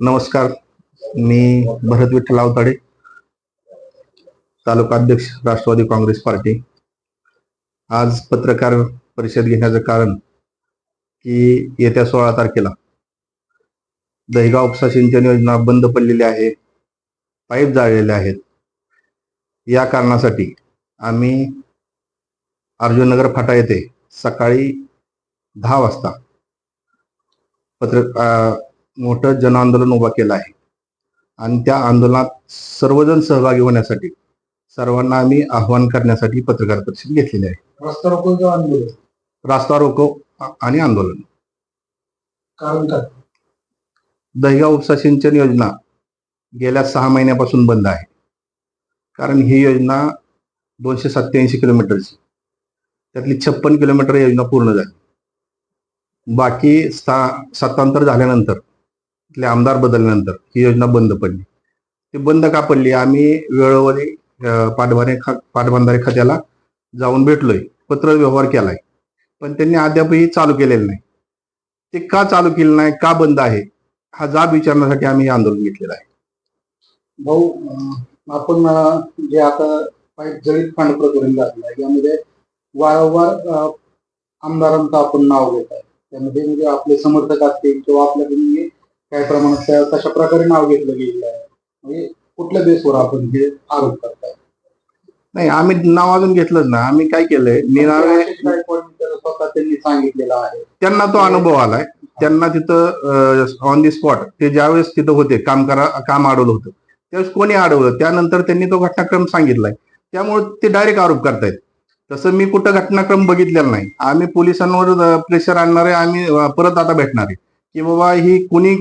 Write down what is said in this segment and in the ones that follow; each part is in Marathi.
नमस्कार मी भरत विठ्ठल आवताडे तालुका अध्यक्ष राष्ट्रवादी काँग्रेस पार्टी. आज पत्रकार परिषद घेण्याचं कारण की येत्या सोळा तारखेला दहिगाव उपसा सिंचन योजना बंद पडलेली आहे पाईप जाळलेले आहेत. या कारणासाठी आम्ही अर्जुननगर फाटा येथे सकाळी दहा वाजता पत्र मोठं जन आंदोलन उभा केलं आहे. आणि त्या आंदोलनात सर्वजण सहभागी होण्यासाठी सर्वांना आम्ही आव्हान करण्यासाठी पत्रकार परिषद घेतलेली आहे. रस्ता रोको आंदोलन? रास्ता रोको आणि आंदोलन. कारण काय? दहिगाव उपसा सिंचन योजना गेल्या सहा महिन्यापासून बंद आहे. कारण ही योजना दोनशे सत्याऐंशी किलोमीटरची. त्यातली छप्पन किलोमीटर योजना पूर्ण झाली. बाकी सा- सत्तांतर झाल्यानंतर तिथले आमदार बदलल्यानंतर ही योजना बंद पडली. ती बंद का पडली? आम्ही वेळोवेळी पाटबंधारे खा पाटबंधारे खात्याला जाऊन भेटलोय. पत्र व्यवहार केलाय. पण त्यांनी अद्यापही चालू केलेलं नाही. ते का चालू केलं नाही का बंद आहे हा जाब विचारण्यासाठी आम्ही आंदोलन घेतलेलं आहे. भाऊ आपण जे आता जळीत कांड प्रकरण झालेलं आहे यामध्ये वारंवार आमदारांचं आपण नाव घेत आहे. त्यामध्ये म्हणजे आपले समर्थक असतील किंवा आपल्याकडून काही प्रमाणात तशा प्रकारे नाव घेतलं गेलेलं आहे. म्हणजे कुठल्या बेसवर आपण हे आरोप करताय? नाही आम्ही नाव अजून घेतलंच ना आम्ही काय केलंय? निरावे आशिष गायकवाड तर स्वतः त्यांनी सांगितलेलं आहे? त्यांना तो अनुभव आलाय. त्यांना तिथं ऑन दी स्पॉट ते ज्यावेळेस तिथं होते काम करा काम अडवलं होतं. त्यावेळेस कोणी अडवलं त्यानंतर त्यांनी तो घटनाक्रम सांगितलाय. त्यामुळे ते डायरेक्ट आरोप करतायत. तसं मी कुठं घटनाक्रम बघितलेला नाही. आम्ही पोलिसांवर प्रेशर आणणारे आम्ही परत आता भेटणार आहे. की बाबा ही कुणी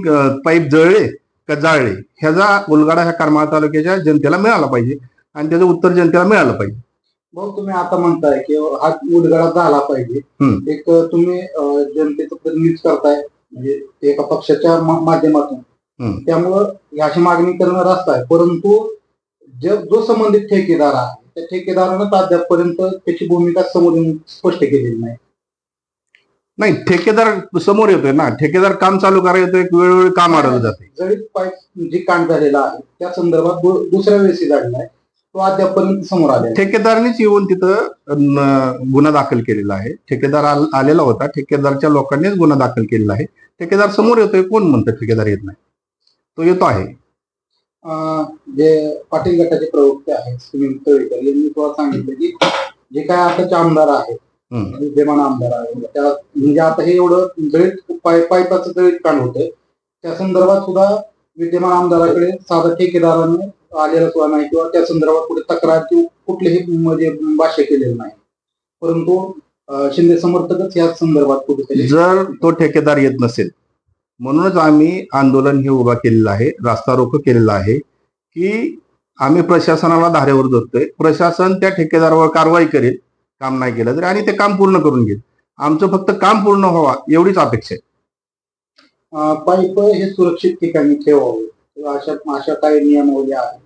पाईप जळले का जाळले ह्याचा उलगाडा ह्या करमाळा तालुक्याच्या जनतेला मिळाला पाहिजे आणि त्याचं उत्तर जनतेला मिळालं पाहिजे. भाऊ तुम्ही आता म्हणताय की हा उलगडा झाला पाहिजे. एक तुम्ही जनतेचं प्रतिनिधित्व करताय म्हणजे एका पक्षाच्या माध्यमातून. त्यामुळं ही अशी मागणी करणं रास्त आहे. परंतु जे जो संबंधित ठेकेदार आहे त्या ठेकेदारानं अद्यापपर्यंत त्याची भूमिका समोर स्पष्ट केलेली नाही. नाही ठेकेदार समोर येतोय ना. ठेकेदार काम चालू करायला येतोय वेळोवेळी काम अडवलं जाते. जळीत पाईप जे कांड झालेला आहे त्या संदर्भात दु- दुसऱ्या वेळेस झालेला आहे. तो अद्यापपर्यंत समोर आलेला आहे. ठेकेदारानेच येऊन तिथं गुन्हा दाखल केलेला आहे. ठेकेदार आल- आलेला होता. ठेकेदारच्या लोकांनीच गुन्हा दाखल केलेला आहे. ठेकेदार समोर येतोय कोण म्हणतं ठेकेदार येत नाही? तो येतो आहे. अं, जे पाटील गटाचे प्रवक्ते आहेत सुनील तळेकर यांनी सुद्धा सांगितलं की जे काय आताचे आमदार आहेत. विद्यमान आमदार आहेत. त्या म्हणजे आता हे एवढं जळीत पाय पाईपाचं जळीत कांड होतंय. त्या संदर्भात सुद्धा विद्यमान आमदाराकडे साधा ठेकेदाराने आलेला सुद्धा नाही किंवा त्या संदर्भात कुठे तक्रार किंवा कुठलेही म्हणजे भाष्य केलेलं नाही. परंतु शिंदे समर्थकच या संदर्भात कुठेतरी जर तो ठेकेदार येत नसेल म्हणूनच आम्ही आंदोलन हे उभा केलेलं आहे रास्ता रोको केलेला आहे की आम्ही प्रशासनाला धारेवर धरतोय. प्रशासन त्या ठेकेदारावर कारवाई करेल. काम नाही केलं तरी आणि ते काम पूर्ण करून घेईल. आमचं फक्त काम पूर्ण व्हावा एवढीच अपेक्षा आहे. पाईप हे सुरक्षित ठिकाणी ठेवावे. किंवा अशा अशा काही नियमावली आहेत.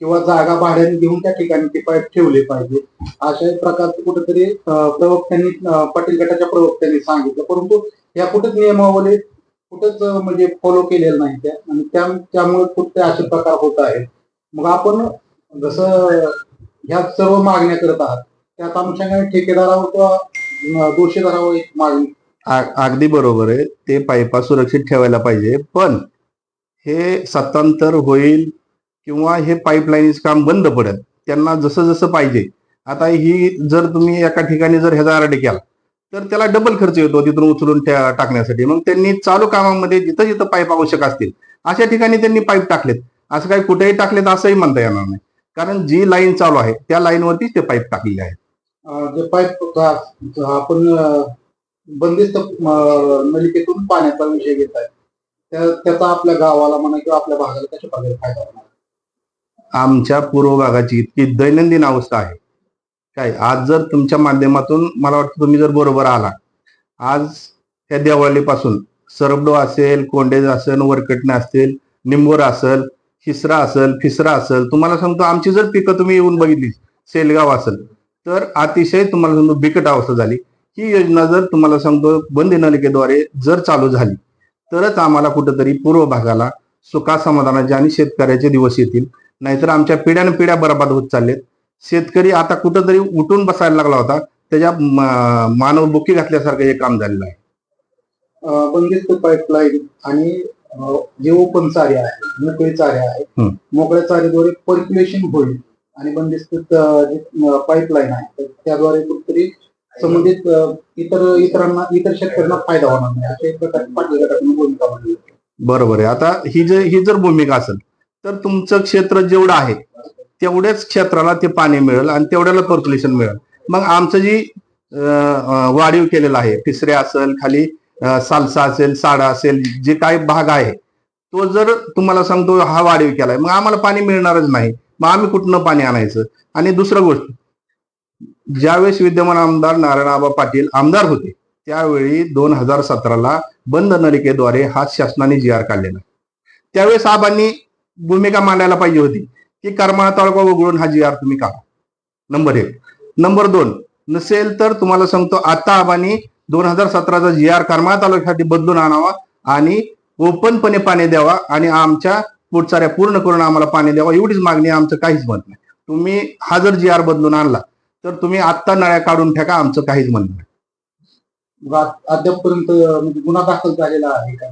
किंवा जागा भाड्याने घेऊन त्या ठिकाणी ते पाईप ठेवले पाहिजे. अशा प्रकारचे कुठेतरी प्रवक्त्यांनी पाटील गटाच्या प्रवक्त्यांनी सांगितलं. परंतु या कुठेच नियमावली कुठेच म्हणजे फॉलो केलेलं नाही त्या. आणि त्या त्यामुळे कुठे असे प्रकार होत आहेत. मग आपण जसं ह्या सर्व मागण्या करत आहात त्यात अनुषंगाने ठेकेदारावर किंवा दोषीदारावर एक मागणी अगदी बरोबर आहे. ते पायपा सुरक्षित ठेवायला पाहिजे. पण हे सत्तांतर होईल किंवा हे पाईपलाईनच काम बंद पडेल त्यांना जसं जसं पाहिजे. आता ही जर तुम्ही एका ठिकाणी जर ह्याचा आरडे केला तर त्याला डबल खर्च येतो तिथून उचलून टाकण्यासाठी. मग त्यांनी चालू कामामध्ये जिथं जिथं पाईप आवश्यक असतील अशा ठिकाणी त्यांनी पाईप टाकलेत. असं काही कुठेही टाकलेत असंही म्हणता येणार नाही. कारण जी लाईन चालू आहे त्या लाईनवरतीच ते पाईप टाकलेले आहेत. जे पाईप आपण बंदिस्त नलिकेतून पाण्याचा विषय घेत आहे त्याचा आपल्या गावाला म्हणा किंवा आपल्या भागाला कशा प्रकारे फायदा होणार. आमच्या पूर्व भागाची इतकी दैनंदिन अवस्था आहे. काय आज जर तुमच्या माध्यमातून मला वाटतं तुम्ही जर बरोबर आला आज त्या देवळालीपासून सरबडो असेल कोंडेज असेल वरकटणे असतील निंबोर असेल हिसरा असेल फिसरा असेल तुम्हाला सांगतो आमची जर पिकं तुम्ही येऊन बघितली सेलगाव असेल तर अतिशय तुम्हाला सांगतो बिकट अवस्था झाली. ही योजना जर तुम्हाला सांगतो बंदी नलिकेद्वारे जर चालू झाली तरच आम्हाला कुठंतरी पूर्व भागाला सुखा समाधानाचे आणि शेतकऱ्याचे दिवस येतील. नाहीतर आमच्या पिढ्यान पिढ्या बरबाद होत चाललेत. शेतकरी आता कुठंतरी उठून बसायला लागला होता. त्याच्या मानव बुकी घातल्यासारखं हे काम झालेलं आहे. बंदिस्त पाईपलाईन आणि जे ओपन चारे आहे मोकळे चारे आहे. मोकळ्या चारेद्वारे पर्क्युलेशन होईल. आणि बंदिस्त पाईपलाईन आहे तर त्याद्वारे कुठेतरी संबंधित इतर इतरांना इतर शेतकऱ्यांना फायदा होणार नाही. अशा एक प्रकारची पाटील गटातून भूमिका मांडली बरोबर आहे. आता ही जर ही जर भूमिका असेल तर तुमचं क्षेत्र जेवढं आहे तेवढ्याच क्षेत्राला ते पाणी मिळेल आणि तेवढ्याला पर्क्युलेशन मिळेल. मग आमचं जी वाढीव केलेलं आहे तिसरे असेल खाली सालसा असेल साडा असेल जे काही भाग आहे तो जर तुम्हाला सांगतो हा वाढीव केलाय मग आम्हाला पाणी मिळणारच नाही. मग आम्ही कुठनं पाणी आणायचं? आणि दुसरं गोष्ट ज्यावेळेस विद्यमान आमदार नारायणआबा पाटील आमदार होते त्यावेळी दोन हजार सतराला बंद नलिकेद्वारे हा शासनाने जी आर काढलेला. त्यावेळेस आबांनी भूमिका मांडायला पाहिजे होती की करमाळा तालुका वगळून हा जी आर तुम्ही काढा. नंबर एक. नंबर दोन नसेल तर तुम्हाला सांगतो आता आबांनी दोन हजार सतराचा जी आर करमाळा तालुक्यासाठी बदलून आणावा आणि ओपनपणे पाणी द्यावा आणि आमच्या पुढचाऱ्या पूर्ण करून आम्हाला पाणी द्यावा. एवढीच मागणी आमचं काहीच मत नाही. तुम्ही हा जर जी आर बदलून आणला तर तुम्ही आत्ता नळ्या काढून ठेका आमचं काहीच म्हणणं नाही. अद्यापपर्यंत म्हणजे गुन्हा दाखल झालेला आहे का?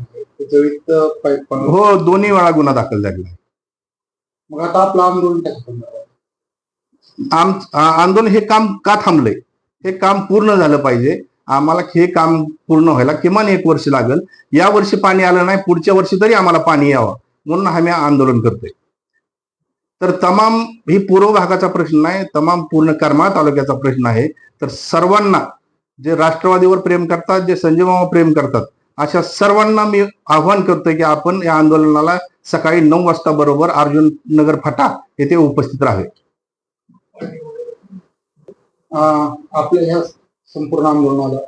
हो दोन्ही वेळा गुन्हा दाखल झालेला आहे. मग आता आपलं आंदोलन आम आंदोलन हे काम का थांबलंय? हे काम पूर्ण झालं पाहिजे. आम्हाला हे काम पूर्ण व्हायला किमान एक वर्ष लागेल. या वर्षी पाणी आलं नाही पुढच्या वर्षी तरी आम्हाला पाणी यावं. म्हणून आम्ही आंदोलन करतोय. तर तमाम ही पूर्व भागाचा प्रश्न नाही तमाम पूर्ण करमाळा तालुक्याचा प्रश्न आहे. तर सर्वांना जे राष्ट्रवादीवर प्रेम करतात जे संजय प्रेम करतात अशा सर्वांना मी आव्हान करतोय की आपण या आंदोलनाला सकाळी नऊ वाजता बरोबर अर्जुन नगर फाटा येथे उपस्थित राहावे. आपल्या ह्या संपूर्ण आंदोलनाला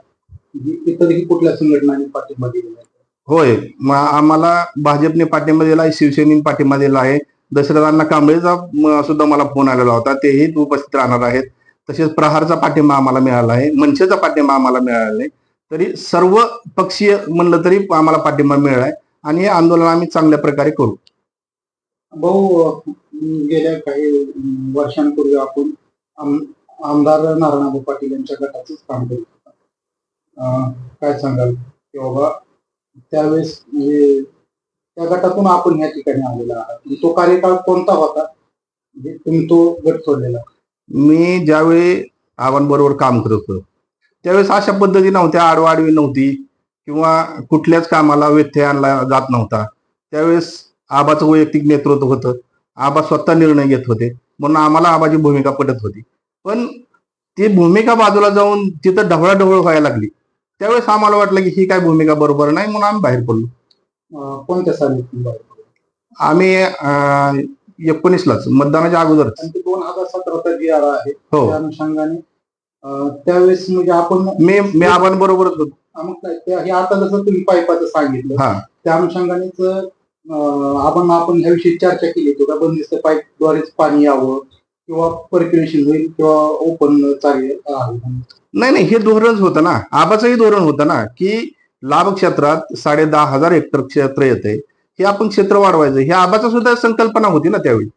इतरही कुठल्या संघटनांनी पाठिंबा दिलेला होय. आम्हाला भाजपने पाठिंबा दिला आहे शिवसेनेने पाठिंबा दिला आहे. दशरथांना कांबळेचा सुद्धा मला फोन आलेला होता. तेही उपस्थित राहणार आहेत. तसेच प्रहारचा पाठिंबा आम्हाला मिळाला आहे. मनसेचा पाठिंबा आम्हाला मिळाला आहे. तरी सर्व पक्षीय म्हणलं तरी आम्हाला पाठिंबा मिळाला आहे. आणि हे आंदोलन आम्ही चांगल्या प्रकारे करू. भाऊ गेल्या काही वर्षांपूर्वी आपण आमदार नारायणबाबू पाटील यांच्या गटाचंच काम करत काय सांगाल? की बाबा त्यावेळेस म्हणजे त्या गटातून आपण या ठिकाणी आलेला आहात. म्हणजे तो कार्यकाळ कोणता होता? म्हणजे तुम्ही तो गट सोडलेला. मी ज्यावेळी आव्हानबरोबर काम करत होतो त्यावेळेस अशा पद्धती नव्हत्या. आडवाडवी नव्हती किंवा कुठल्याच कामाला व्यत्यय आणला जात नव्हता. त्यावेळेस आबाचं वैयक्तिक नेतृत्व होतं. आबा स्वतः निर्णय घेत होते. म्हणून आम्हाला आबाची भूमिका पटत होती. पण ती भूमिका बाजूला जाऊन तिथं ढवळाढवळ व्हायला लागली. त्यावेळेस आम्हाला वाटलं की ही काय भूमिका बरोबर नाही म्हणून आम्ही बाहेर पडलो. कोणत्या साली? आम्ही अं, एकोणीसलाच मतदानाच्या ते दोन हजार सतराचा जी आर आहे हो. त्या अनुषंगाने त्यावेळेस म्हणजे आपण मी मी आबांबरोबरच होतो. हा, मग काय ते- हे आता जसं तुम्ही पाईपाचं सांगितलं हा. त्या अनुषंगानेच अं, आपण आपण ह्याविषयी चर्चा केली होती का बंदिस्त पाईपद्वारेच पाणी यावं किंवा पर्क्युलेशन होईल किंवा ओपन चालेल नाही नाही हे धोरणच होतं ना. आबाचंही धोरण होतं ना की लाभ क्षेत्रात साडे दहा हजार हेक्टर क्षेत्र येते हे आपण क्षेत्र वाढवायचं. हे आबाचा सुद्धा संकल्पना होती ना त्यावेळी.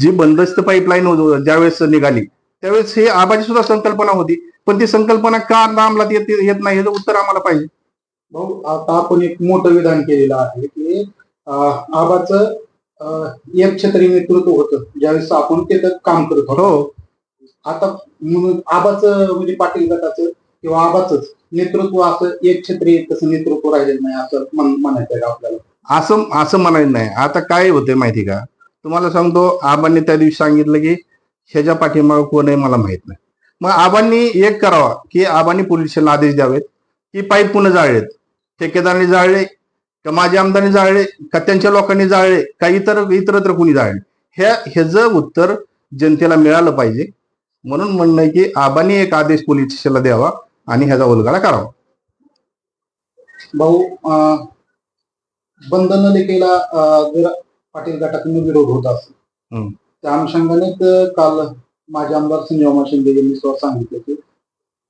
जी बंदस्त पाईपलाईन ज्यावेळेस निघाली त्यावेळेस हे आबाची सुद्धा संकल्पना होती. पण ती संकल्पना का अंमलात येत येत नाही याचं उत्तर आम्हाला पाहिजे. भाऊ आता आपण एक मोठं विधान केलेलं आहे की आबाचं एक क्षेत्रीय नेतृत्व होतं. ज्यावेळेस आपण तिथं काम करत होतो. हो. आता म्हणून आबाचं म्हणजे पाटील गटाचं किंवा आबाचंच नेतृत्व असं एक क्षेत्रीय तसं नेतृत्व राहिलेलं नाही असं म्हणायचं का आपल्याला? असं असं म्हणायचं नाही. आता काय होतंय माहिती का? तुम्हाला सांगतो आबांनी त्या दिवशी सांगितलं की ह्याच्या पाठीमाग कोण आहे मला माहीत नाही. मग आबांनी एक करावा की आबांनी पोलिसांना आदेश द्यावेत की पाईप पुन्हा जाळलेत ठेकेदारांनी जाळले का माझ्या आमदारांनी जाळले का त्यांच्या लोकांनी जाळले का इतर इतरत्र कुणी जाळले? ह्या ह्याचं उत्तर जनतेला मिळालं पाहिजे. म्हणून म्हणणं आहे की आबांनी एक आदेश पोलीस स्टेशनला द्यावा आणि ह्याचा उलगाडा करावा भाऊ अं, जर पाटील गटाकडून विरोध होत असेल. त्या अनुषंगानेच काल माझे आमदार संजय शिंदे यांनी स्वतः सांगितलं की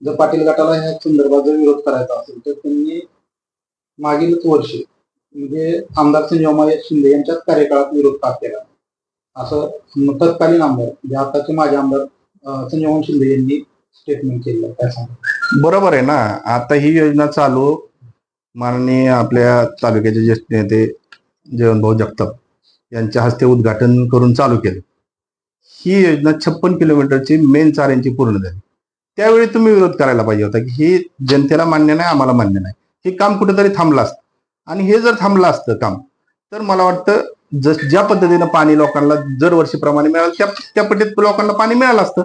जर पाटील गटाला ह्या संदर्भात जर विरोध करायचा असेल तर त्यांनी मागीलच वर्षी म्हणजे आमदार संजय शिंदे यांच्याच कार्यकाळात विरोध का केला असं तत्कालीन आमदार म्हणजे आताचे माझे आमदार संजय शिंदे यांनी स्टेटमेंट केलं काय सांगा? बरोबर आहे ना. आता ही योजना चालू माननीय आपल्या तालुक्याचे ज्येष्ठ नेते जयवंतभाऊ जगताप यांच्या हस्ते उद्घाटन करून चालू केलं. ही योजना छप्पन किलोमीटरची मेन चाऱ्यांची पूर्ण झाली. त्यावेळी तुम्ही विरोध करायला पाहिजे होता की ही जनतेला मान्य नाही आम्हाला मान्य नाही. हे काम कुठेतरी थांबलं असतं. आणि हे जर थांबलं असतं काम तर मला वाटतं जस ज्या पद्धतीनं पाणी लोकांना दर वर्षीप्रमाणे मिळालं त्या त्या पद्धतीत लोकांना पाणी मिळालं असतं.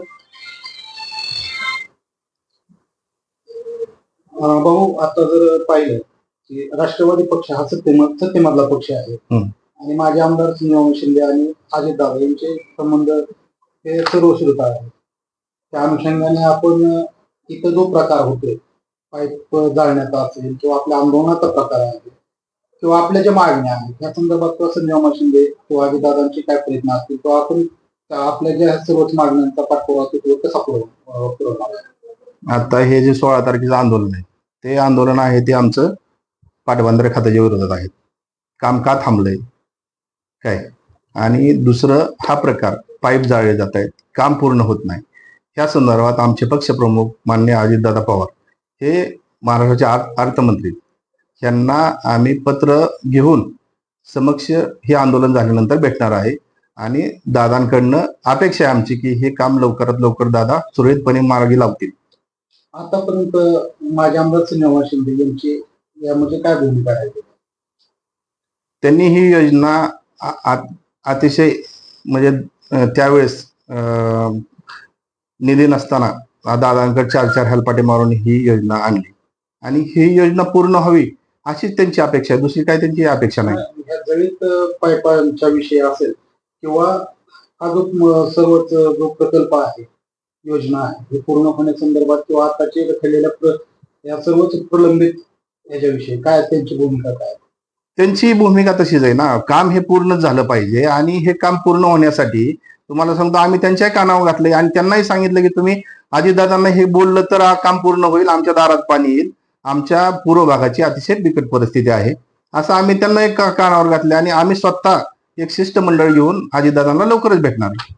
भाऊ आता जर पाहिलं की राष्ट्रवादी पक्ष हा सत्तेमध सत्तेमधला पक्ष आहे. आणि माझे आमदार संजय शिंदे आणि अजित दादा यांचे संबंध हे सर्वश्रुत आहे त्या अनुषंगाने आपण इथं जो प्रकार होतोय पाईप जाळण्याचा असेल किंवा आपल्या आंदोलनाचा प्रकार आहे किंवा आपल्या ज्या मागण्या आहेत त्या संदर्भात किंवा संजय शिंदे किंवा अजितदादांचे काय प्रयत्न असतील किंवा आपण आपल्या ज्या सर्वच मागण्यांचा पाठपुरावा असतो तो कसा पुरवणार आता हे जे सोळा तारखेचं आंदोलन आहे ते आंदोलन आहे ते आमचं पाटबंधारे खात्याच्या विरोधात आहे. काम का थांबलंय? काय? आणि दुसरं हा प्रकार पाईप जाळले जात आहेत काम पूर्ण होत नाही. या संदर्भात आमचे पक्षप्रमुख मान्य अजितदादा पवार हे महाराष्ट्राचे अर्थमंत्री यांना आम्ही पत्र घेऊन समक्ष हे आंदोलन झाल्यानंतर भेटणार आहे. आणि दादांकडनं अपेक्षा आहे आमची की हे काम लवकरात लवकर दादा सुरळीतपणे मार्गी लावतील. आतापर्यंत माझे आमदार संजय शिंदे यांची यामध्ये काय भूमिका आहे? त्यांनी ही योजना अतिशय म्हणजे त्यावेळेस निधी नसताना दादांकडे चार चार हेलपाटे मारून ही योजना आणली. आणि ही योजना पूर्ण व्हावी अशीच त्यांची अपेक्षा आहे. दुसरी काय त्यांची अपेक्षा नाही. ह्या जळीत पाईपांच्या विषयी असेल किंवा हा जो सर्वच जो प्रकल्प आहे योजना आहे हे पूर्ण होण्यासंदर्भात किंवा आताचे रखडलेल्या प्र या सर्वच प्रलंबित याच्याविषयी काय त्यांची भूमिका काय? त्यांची भूमिका तशीच आहे ना. काम हे पूर्ण झालं पाहिजे आणि हे काम पूर्ण होण्यासाठी तुम्हाला सांगतो आम्ही त्यांच्याही कानावर घातले आणि त्यांनाही सांगितलं की तुम्ही अजितदादांना हे बोललं तर हा काम पूर्ण होईल आमच्या दारात पाणी येईल. आमच्या पूर्व भागाची अतिशय बिकट परिस्थिती आहे असं आम्ही त्यांना एक कानावर घातले आणि आम्ही स्वतः एक शिष्टमंडळ घेऊन आजीदादांना लवकरच भेटणार आहे.